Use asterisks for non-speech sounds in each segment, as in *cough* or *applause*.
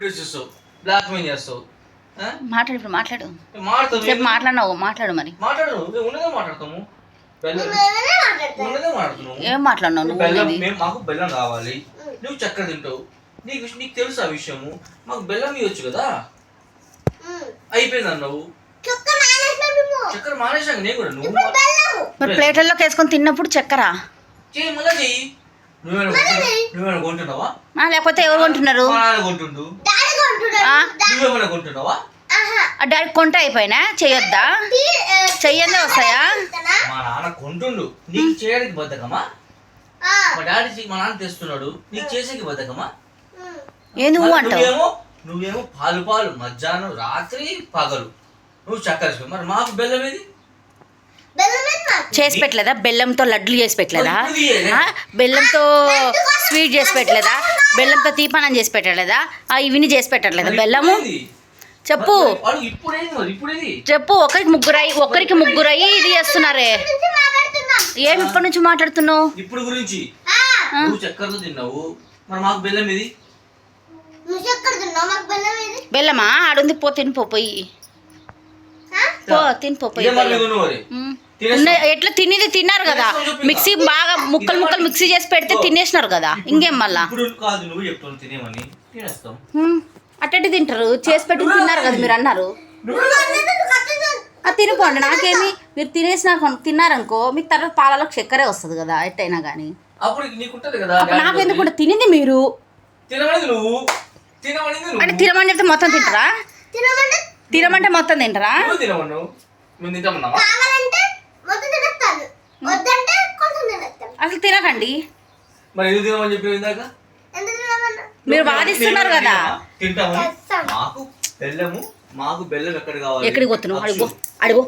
చూస్తావు black mail చేస్తావు. ఆ? మాట్లాడు ఇప్పుడు మాట్లాడు. మాట్లాడతావు? మాట్లాడినావు మాట్లాడు మరి. మాట్లాడు ఉన్నదే మాట్లాడతాము? ఏం మాట్లాడినావు నువ్వు మాకు బెల్లం కావాలి. నువ్వు చక్కెర తింటావు. నీకు నీకు తెలుసు ఆ విషయము. మాకు బెల్లం ఇవ్వచ్చు కదా? అయిపోయింది అన్నావు. చక్కెర మానేసాక నేను కూడా నువ్వు మరి ప్లేట్లలోకి వేసుకొని తిన్నప్పుడు చక్కెర? మళ్ళా చెయ్యి. నువ్వేమైనా కొంటున్నావా? లేకపోతే ఎవరు కొంటున్నారు? మా నాన్న కొంటుండు? నువ్వేమైనా కొంటున్నావా? ఆ డాడీ కొంట అయిపోయినా? చెయ్యొద్దా చెయ్యందే వస్తాయా? మా నాన్న కొంటుండు. నీకు చేయడానికి బద్దకమా? మా డాడీ మా నాన్న తెస్తున్నాడు. నీకు చేసేకి బద్దకమా? ఏ నువ్వు అంటావు? నువ్వేమో పాలు పాలు మధ్యాహ్నం రాత్రి పగలు. నువ్వు చక్కెర. మరి మాకు బెల్లం ఏది? చేసి పెట్టలేదా? బెల్లంతో లడ్లు చేసి పెట్టలేదా? బెల్లంతో స్వీట్ చేసి పెట్టలేదా? బెల్లంతో తీపనం చేసి పెట్టలేదా? ఆ ఇవిని చేసి పెట్టలేదా మరి బెల్లము? చెప్పు. మరి వాడు ఇప్పుడేది మరి? ఇప్పుడేది? చెప్పు ఒకరికి ముగ్గురై ముగ్గురయ్యి ఇది చేస్తున్నారే. ఏం ఇప్పటి నుంచి మాట్లాడుతున్నావు? ఇప్పుడు గురించి. నువ్వు చక్కెరతో తిన్నావు. మరి మాకు బెల్లం ఏది? బెల్లమా? ఆడుంది పో తినిపో పోయి. పో తినిపో పోయి ఎట్లా తినేది తిన్నారు కదా. మిక్సీ. బాగా ముక్కలు ముక్కలు మిక్సీ చేసి పెడితే. తినేసినారు కదా. ఇంకేం మళ్ళా. అట్టటి తింటారు. చేసి పెట్టి తిన్నారు కదా మీరు అన్నారు. ఆ తినిపోండి నాకేమి? మీరు తినేసిన తిన్నారనుకో మీకు తర్వాత పాలలో చక్కెరే వస్తుంది కదా ఎట్టయినా కానీ నాకు ఎందుకు తినింది మీరు? అంటే తినమని చెప్తే మొత్తం తింటారా? తినమంటే మొత్తం తింటారా? అసలు తినకండి. మరి ఎందుకు తినమని చెప్పి ఇందాక? మీరు వాదిస్తున్నారు కదా. తింటామని మాకు బెల్లము మాకు బెల్లం ఎక్కడ కావాలి? ఎక్కడికి పోతున్నావు అడుగు. అడుగు.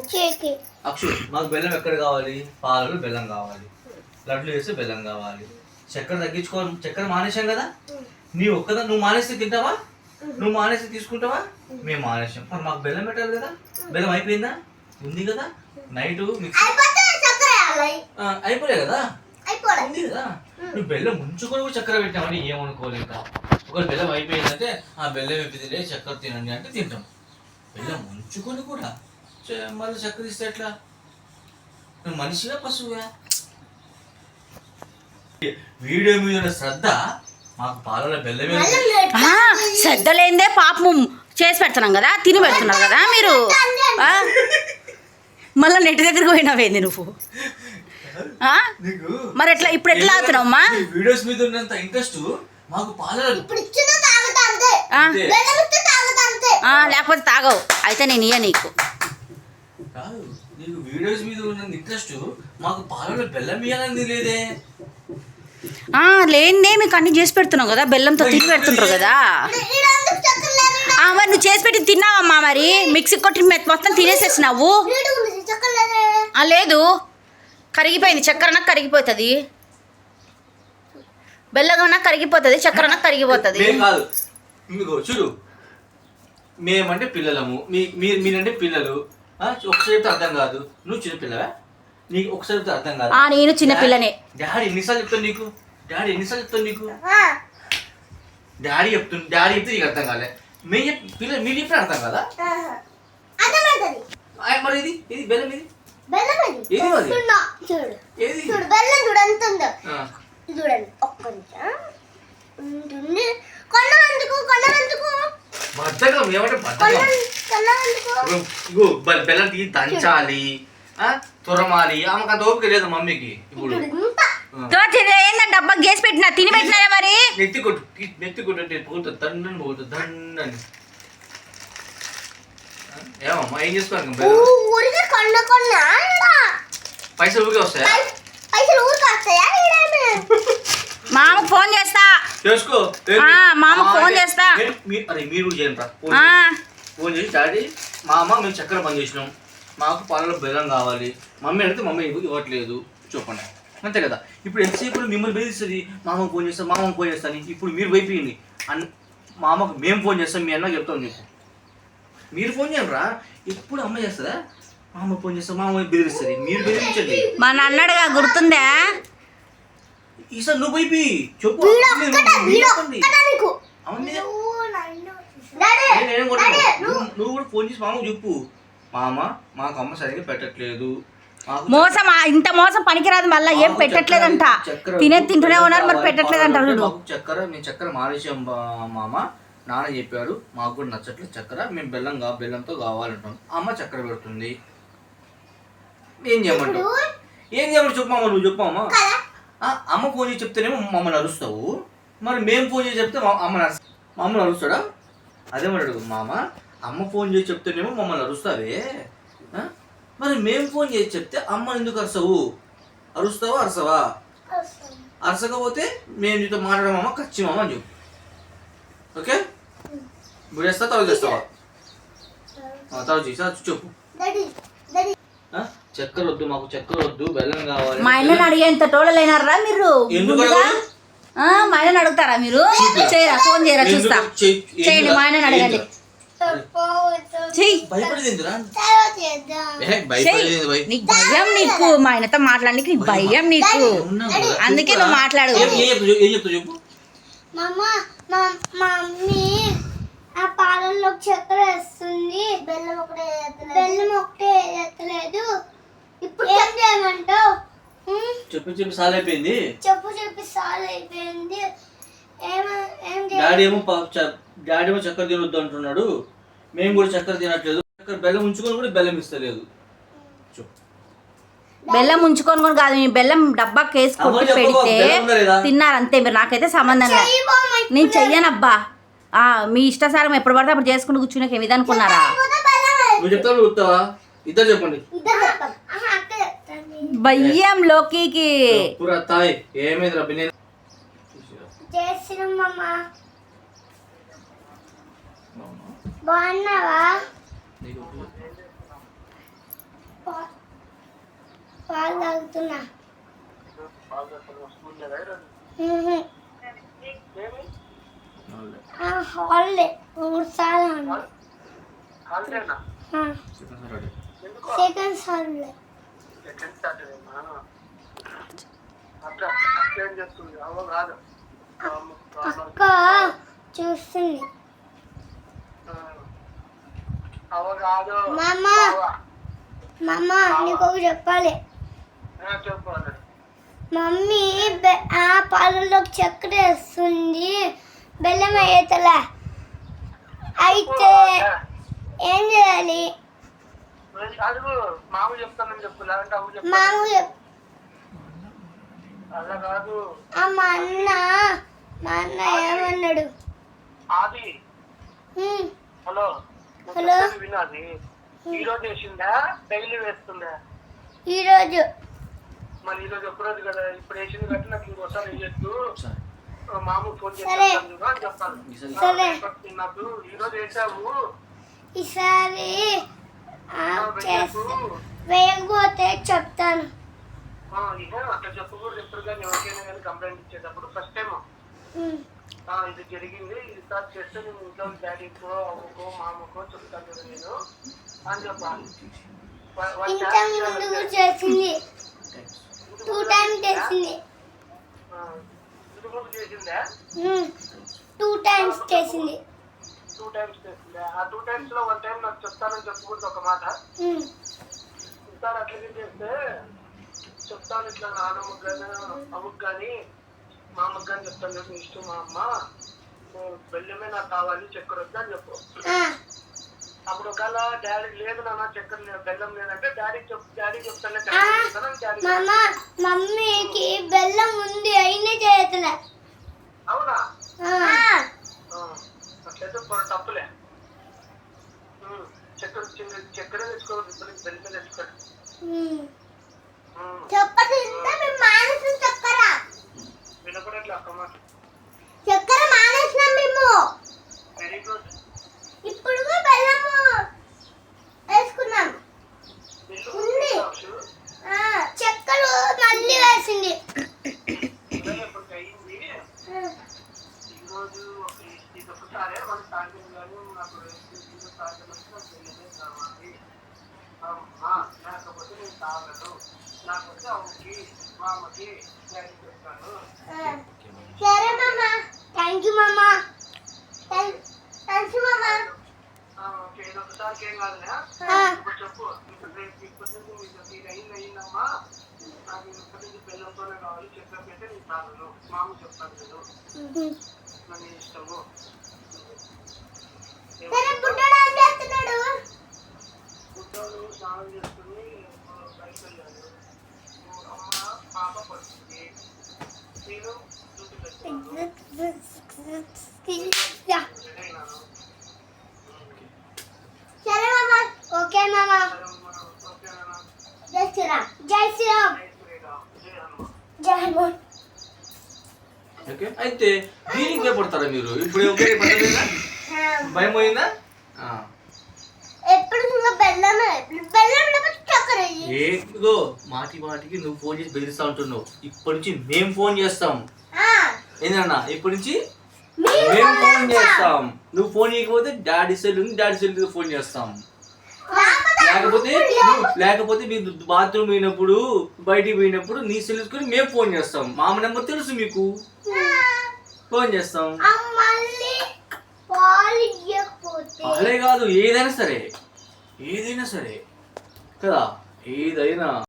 అక్షు మాకు బెల్లం ఎక్కడ కావాలి? పాలలో బెల్లం కావాలి. లడ్లు వేస్తే బెల్లం కావాలి. చక్కెర తగ్గించుకో చక్కెర మానేశాం కదా? నీ ఒక్కదా నువ్వు మానేస్తే తింటావా? నువ్వు మానేస్తే తీసుకుంటావా? మేము మానేసాం మరి మాకు బెల్లం పెట్టాలి కదా? బెల్లం అయిపోయిందా? ఉంది కదా? నైట్ మిక్సీ ఆ, అయిపోలే కదా? ఉంది కదా? నువ్వు బెల్లం ముంచుకొని కూడా చక్కెర పెట్టామని ఏమనుకోలేదు ఇంకా ఒకవేళ బెల్లం అయిపోయిందంటే ఆ బెల్లం అయిపోయింది తినే చక్కెర తినండి అంటే తింటాం. బెల్లం ముంచుకొని కూడా మళ్ళీ చక్కెర ఇస్తే ఎట్లా? నువ్వు మనిషిగా పశువుగా వీడియో మీద శ్రద్ధ మాకు పాలలో బెల్లమే ఆ, శ్రద్ధ లేనిదే పాపం చేసి పెడుతున్నాం కదా తిని పెడుతున్నారు కదా మీరు. ఆ? మళ్ళా నెట్ దగ్గరికి పోయినావేంది నువ్వు? ఆ? నీకు మరి ఎట్లా ఇప్పుడు ఎట్లా ఆగుతున్నావమ్మా? నీ వీడియోస్ మీద ఉన్నంత ఇంట్రెస్ట్ మాకు పాలలో ఆ? అంతే. ఆ, లేకపోతే తాగవు. అయితే నేను ఇయ్య నీకు. కాదు నీకు వీడియోస్ మీద ఉన్న ఇంట్రెస్ట్ మాకు పాలలో బెల్లం ఇవ్వాలని లేదే. ఆ, లేనిదే మీకు అన్ని చేసి పెడుతున్నావు కదా. బెల్లంతో తిని పెడుతుంటారు కదా. ఆ, మరి నువ్వు చేసి పెట్టి తిన్నావమ్మా మరి. మిక్సీ కొట్టి మొత్తం తినేసేసినావు లేదు. కరిగిపోయింది. చక్కెర నాకు కరిగిపోతుంది. బెల్లగన్నా కరిగిపోతుంది. చక్కెర నాకు కరిగిపోతుంది. మేం కాదు. మీకు చూడు. మేమంటే పిల్లలము. మీ మీరు మీరంటే పిల్లలు. ఆ, ఒకసారి చెప్తే అర్థం కాదు. నువ్వు చిన్న పిల్లవా? నీకు ఒకసారి చెప్తే అర్థం కాదు. ఆ నేను చిన్న పిల్లనే. డాడీ ఎన్నిసార్లు చెప్తాను నీకు? డాడీ ఎన్నిసార్లు చెప్తాను నీకు? డాడీ చెప్తుంది డాడీ చెప్తే నీకు అర్థం కాలే. చెప్ పిల్లలు మీరు చెప్పిన అర్థం కదా? ఆ, మరి ఇది ఇది బెల్లం ఇది? ఏది మరి? చూడు. ఏది? చూడు బెల్లం చూడు ఎంత ఉందో. ఆ, చూడండి ఒక్క నిమిషం. ఉంటుంది. కొన్నందుకు కొన్నందుకు బద్ధకం ఏమంటే బద్ధకం కొన్నందుకు ఇగో బె- బెల్లం తీసి దంచాలి. ఆ, తురమాలి. ఆమెకు అంత ఓపిక లేదు మమ్మీకి ఇప్పుడు. ఇంత. ఆ. తోచిది ఏందా డబ్బా గేసి పెట్టినా? తిని పెట్టినా మరి నెత్తి కొట్టు ఈ నెత్తి కొట్టు అంటే పోతుంది దండని పోతుంది దండని. ఏమమ్మా ఏం చేసుకోవాలి ఊరికి. పైసలు ఊరికే వస్తాయా? పై- పైసలు ఊరికి వస్తాయా ఈడేమి? మామకు ఫోన్ చేస్తా. చేసుకో ఆ, మామకు ఫోన్ చేస్తా. అరే మీరు చేయండి రా ఫోన్ చేసి. డాడీ మా అమ్మ మేము చక్కెర పని చేసినాం. మాకు పాలలో బెల్లం కావాలి. మమ్మీ అడిగితే మమ్మీ ఇవ్వ- ఇవ్వట్లేదు. చెప్పండి అంతే కదా. ఇప్పుడు ఎంతసేపు మిమ్మల్ని బెదిరిస్తుంది? మామకు ఫోన్ చేస్తా మామకు ఫోన్ చేస్తాను ఇప్పుడు మీరు వైపోయింది అన్ మామకు మేము ఫోన్ చేస్తాం మీ అన్న చెప్తాం నీకు మీరు ఫోన్ చేయండి రా ఎప్పుడు అమ్మ చేస్తుందా? మామ ఫోన్ చేస్తా మామ బెదిరిస్తుంది. మీరు బెదిరించండి. మా నాన్నడుగా గుర్తుందా? ఈసారి నువ్వు వైపి చెప్పు. నువ్వు కూడా ఫోన్ చేసి మామకు చెప్పు. మామ మాకు అమ్మ సరిగ్గా పెట్టట్లేదు. మోసం ఆ, ఇంత మోసం పనికిరాదు మళ్ళీ. ఏం పెట్టట్లేదంట. చక్కెర తినే తింటూనే ఉన్నారు మరి పెట్టట్లేదంట చక్కెర మేము చక్కెర మానేసాం బా- మామ. నాన్న చెప్పాడు మాకు కూడా నచ్చట్లేదు చక్కెర మేము బెల్లం కా బెల్లంతో కావాలంటాం అమ్మ చక్కెర పెడుతుంది. ఏం చేయమంటావు? ఏం చేయమంటావు చెప్పు మామ నువ్వు చెప్పు మామ ఆ, అమ్మ ఫోన్ చేసి చెప్తేనేమో మమ్మల్ని అరుస్తావు. మరి మేము ఫోన్ చేసి చెప్తే మా అమ్మ నరుస్తా మా అమ్మని అరుస్తాడా అదేమన్నాడు మామ. అమ్మ ఫోన్ చేసి చెప్తేనేమో మమ్మల్ని అరుస్తావే? మరి మేము ఫోన్ చేసి చెప్తే అమ్మ ఎందుకు అరుస్తావు? అరుస్తావా అరసవా? అరసకపోతే మేము నీతో మాట్లాడమమ్మ ఖర్చు మామ అని చెప్పు. ఓకే? ఇప్పుడు చేస్తా తర్వాత చేస్తావా ఆ, తర్వాత చేసా చెప్పు? చక్కెర వద్దు మాకు చక్కెర వద్దు బెల్లం కావాలి మా ఆయనని అడిగేంత టోళ్ళలేనారా మీరు ఎందుకు మా ఆయనని అడుగుతారా మీరు చేయరా ఫోన్ చేయరా చూస్తా చేయండి మా ఆయనని అడగండి భయ- నీకు భయం నీకు మా ఆయనతో మాట్లాడడానికి నీకు భయం నీకు అందుకే. నువ్వు మాట్లాడు. ఆ పాలల్లో చక్కెర వేస్తుంది. బెల్లం ఒకటే బెల్లం ఒకటే వేయట్లేదు. ఇప్పుడు ఏం? చేయమంటావు? చెప్పి చెప్పి సాలైపోయింది. చెప్పు చెప్పి సాల్ అయిపోయింది డాడీ ఏమో డాడీ ఏమో చక్కెర తినొద్దు అంటున్నాడు. మేము కూడా చక్కెర తినట్లేదు. చక్కెర బెల్లం ఉంచుకొని కూడా బెల్లం ఇస్తలేదు. బెల్లం ఉంచుకొని కూడా కాదు మీ బెల్లం డబ్బాకి వేసి అమ్మని కొట్టి పెడితే బెల్లం ఉందా లేదా? తిన్నారు అంతే మీరు నాకైతే సంబంధం లేదు. నేను చెయ్యనబ్బా. మీ ఇష్టసారం ఎప్పుడు పడితే అప్పుడు చేసుకుని కూర్చునే ఏమిది అనుకున్నారా ఇద్దరు చెప్పండి. భయ్యం బాగున్నావా? పాలు తాగుతున్నా. ఆ, హాలిడే. మూడు సార్లు సెకండ్ అక్క చూస్తుంది? మామ. మామ నీకు ఒకటి చెప్పాలి. మమ్మీ ఆ పాలలోకి చక్కెర వేస్తుంది. బెల్లం వేయతలే అయితే ఏం చేయాలి? మామ చెప్పు మా అన్న మా అన్న ఏమన్నాడు? హలో. హలో. ఈ రోజు వేసిందా డైలీ వేస్తుందా? ఈరోజు మరి ఈ రోజు ఒక్కరోజు కదా. ఇప్పుడు వేసింది కాబట్టి నాకు ఇంకోసారి. మామూలు ఫోన్. చేస్తాను అని చెప్పాను ఈసారి సరే. రేపటి నాకు ఈ రోజు వేసావు ఈసారి వేయకపోతే చెప్తాను. చెప్పకూడదు ఎప్పుడు కానీ ఎవరికైనా కానీ కంప్లైంట్ ఇచ్చేటప్పుడు ఫస్ట్ టైం ఇది జరిగింది. ఈసారి చేస్తే నేను ఇంట్లో డాడీకో అమ్మకో మామకో చెప్తాను నేను అని చెప్పాలి. చేసింది. టూ టైమ్స్ చేసింది? టూ టైమ్స్ చేసింది. టూ టైమ్స్ చేసిందా? ఆ టూ టైమ్స్లో వన్ టైం నాకు చెప్తానని చెప్పకూడదు ఒక మాట. ఈసారి అట్లనే చేస్తే చెప్తాను ఇట్లా నాన్నమ్మకి కానీ అమ్మకి కానీ మా అమ్మకి కానీ చెప్తాను చెప్పి ఇష్టం మా అమ్మ. బెల్లమే నాకు కావాలి చక్కెర వద్దు అని చెప్పు. అప్పుడు ఒకవేళ డాడీ లేదు నాన్న చక్కెర లేదు బెల్లం లేదంటే డాడీ చెప్ డాడీ చెప్తానే మామ మమ్మీకి బెల్లం ఉంది అయినా చేయట్లే. అవునా? అట్లయితే తప్పులే. చక్కెర చిన్న చక్కెర తెచ్చుకోవాలి బెల్లం తెచ్చుకోండి హ్మ్. ఉమ్, చప్పటి తింటే మేము మానేసిన చక్కెర వినపడట్లే అక్క మాట చక్కెర మానేసినాం మేము వెరీ గుడ్ ఇప్పుడు బెల్లము వేసుకున్నాం ఇల్లు ఉంది. కావచ్చు. ఆ, చక్కెర మళ్ళీ వేసింది ఇదే ఇప్పుడు అయింది ఈరోజు ఒక ఇది ఒకసారి మన సాయంత్రం కానీ నాకు ఇది సాయంత్రం వచ్చి నాకు తెలియదే కావాలి అమ్మా లేకపోతే నేను తాగను లేకపోతే అమ్మకి మా అమ్మకి డాడీ చెప్తాను ఆ, సరే మామ థ్యాంక్ యూ మామ థ్యాంక్ యూ మామ ఇంకేం కాదులే ఇప్పుడు చెప్పు ఇప్పుడు రేపు ఇప్పటి నుంచి మీకు మీకు అయింది అయిందమ్మా నాకు ఇప్పటి నుంచి బెల్లంతోనే కావాలి చక్కెర పెడితే నీకు తాగను మామ చెప్తాను నేను నా నీ ఇష్టము సరే బుడ్డోడు ఏం చేస్తున్నాడు బుద్ధుడు స్నానం చేసుకుని బయట వెళ్ళాడు అమ్మ పాప పడుతుంది నేను డ్యూటీ పెట్టుకున్నాను అయినాను సరే మామ ఓకే మామ సరే మనం ఓకేనా జై శ్రీరామ్ జై శ్రీరామ్ జై శ్రీరామ్ జై హనుమాన్ జై హనుమాన్ ఓకే అయితే దీనికి పడతారా మీరు? ఇప్పుడు ఓకే పడలేదా? *laughs* భయం పోయిందా. ఏదో మాటి మాటికి నువ్వు ఫోన్ చేసి బెదిరిస్తా ఉంటున్నావు. ఇప్పటి నుంచి మేము ఫోన్ చేస్తాం. ఆ, ఏంటన్నా ఇప్పటి నుంచి మేము ఫోన్ చేస్తాం. నువ్వు ఫోన్ చేయకపోతే daddy cell daddy cell phone చేస్తాం. లేకపోతే లేకపోతే మీరు బాత్రూమ్ పోయినప్పుడు బయటికి పోయినప్పుడు నీ తెలుసుకుని మేము ఫోన్ చేస్తాం. మామ నెంబర్ తెలుసు మీకు? ఫోన్ చేస్తాం. అదే కాదు ఏదైనా సరే. ఏదైనా సరే. కదా? ఏదైనా.